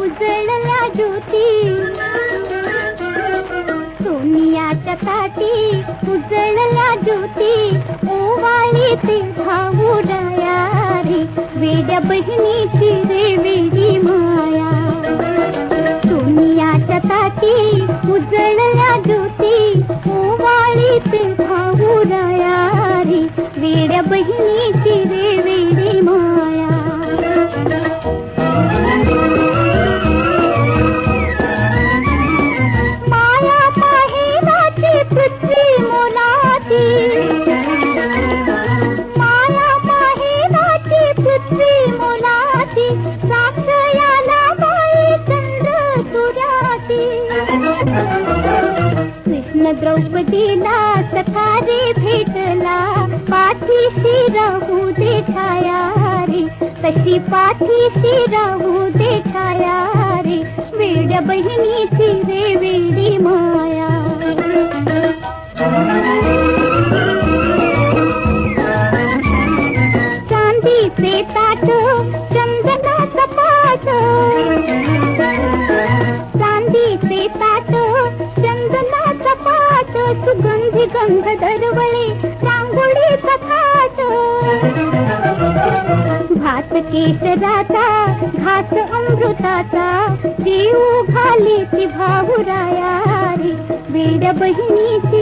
उजळल्या ज्योती. सोनियाच्या ताटी उजळल्या ज्योती. ओवाळी ते भाऊ रे, वेड्या बहिणीची रे वेडी माया. सोनियाच्या ताटी उजळल्या ज्योती. ओवाळी ते भाऊ रे, वेड्या बहिणीची रे द्रौपदीला सखारी भेटला पाठीशी राहू दे छाया रे तशी पाठीशी राहू दे छाया रे वेड्या बहिणीची रे वेडी माया चांदीचे ताट गंधधर वळे रांगोळी भात केशराचा घास अमृताचा जीव घाली ती भाऊराया रे वेड बहिणीची